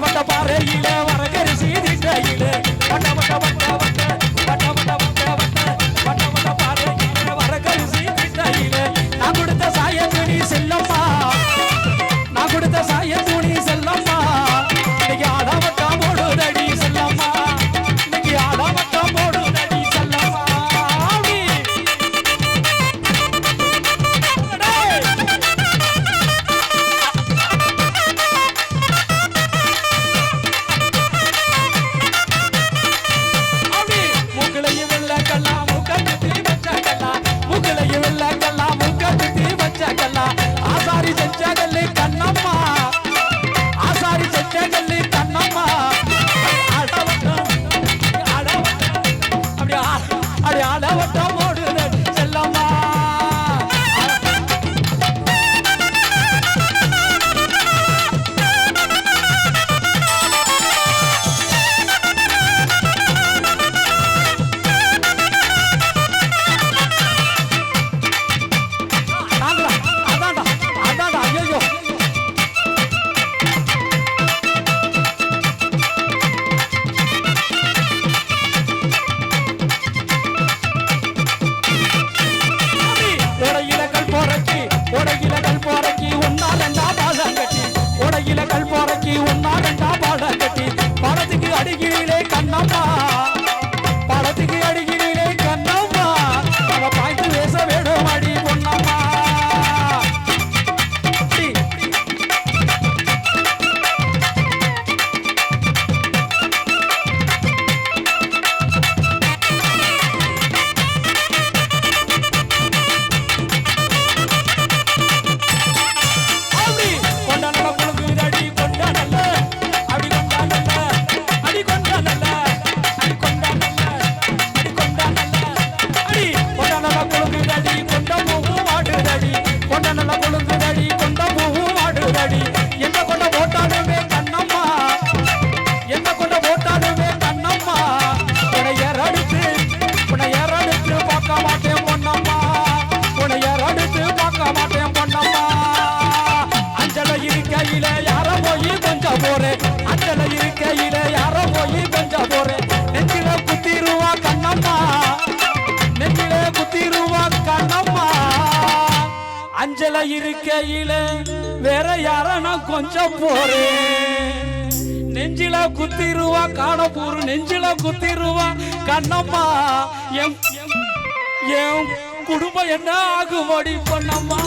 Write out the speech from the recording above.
bata, bata, bata. নামা। நெஞ்சல இருக்கையில வேற யார நான் கொஞ்சம் போறேன். நெஞ்சில குத்திருவா காணப்பூர் நெஞ்சில குத்திருவா கண்ணம்மா என் குடும்பம் என்ன ஆகுமடி பண்ணம்மா